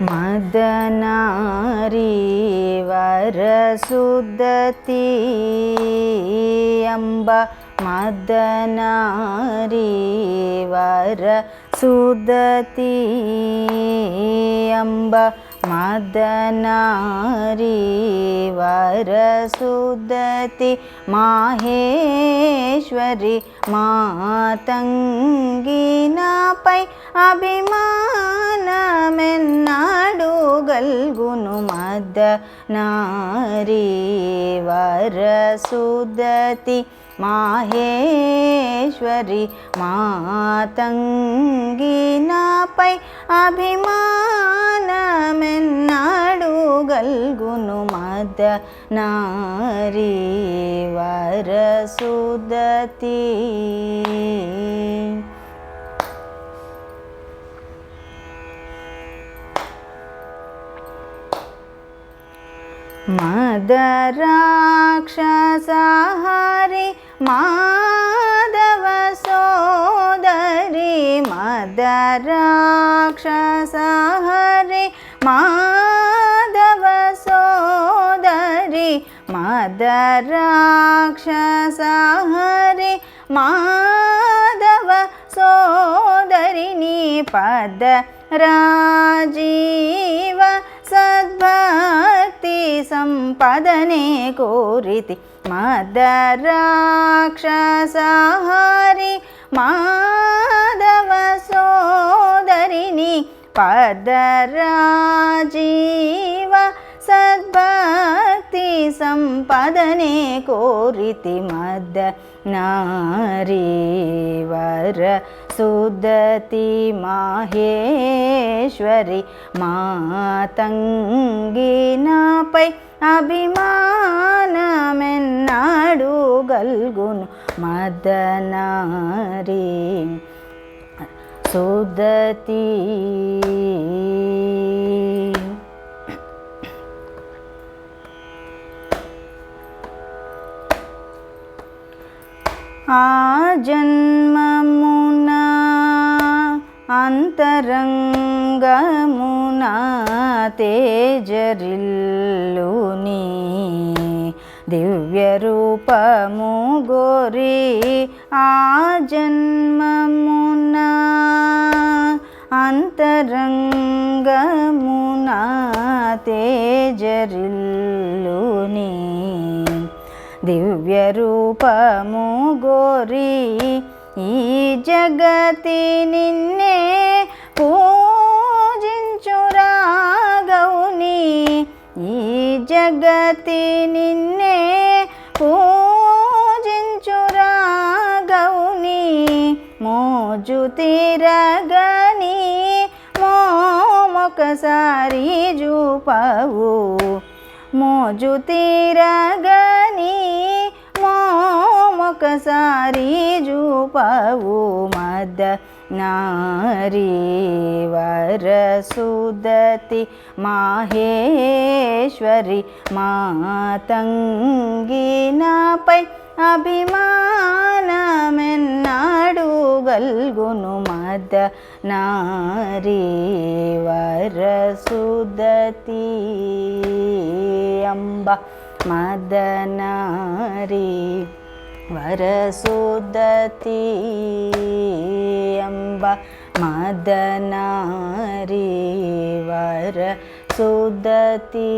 मदनारीवरसुदती अम्ब मदनारीवरसुदती अम्ब मदनारिवारसुदति माहेश्वरी मातङ्गीना पै अभिमानमेन्नाडु गल्गुनु मद नरसुदति గల్గును మద నారీ వరసుదతి మాహేశ్వరి మాతంగి నాపై అభిమానమెన్నాడు గల్గును మద నారీ వరసుదతి మదరాక్షసహరి माधव सोधरि मदरक्ष साहरि माधव सोदरि मदरक्ष माधव सोधरिनि पद రాజీవ సద్భక్తి సంపదనే కోరితి. మదరాక్షసహారి మాధవ సోదరిని. పదరాజీవ సద్భ సంపదనే కోరితి మద నారీవర సుదతి మాహేశ్వరి మాతంగినాపై అభిమానమెన్నాడు గల్గును మదనారీ సుదతి ఆ జన్మమున అంతరంగమున తేజరిల్లుని దివ్య రూపము గోరి ఆ జన్మమున అంతరంగమున తేజరిల్లు దివ్య రూపము గోరి ఈ జగతి నిన్నే పూజించురాగౌని ఈ జగతి నిన్నే పూజించురాగౌని మోజు తిరగని మోమొకసారి చూపవు. మోజు తిరగని మోమొకసారి చూపవు మద నారీ వరసుదతి మాహేశ్వరి మాతంగినపై అభిమానమెన్నాడు గల్గును మద నారీ వరసుదతి అంబ మదనారీ वरसुदती अम्ब मदनारी वर सुदती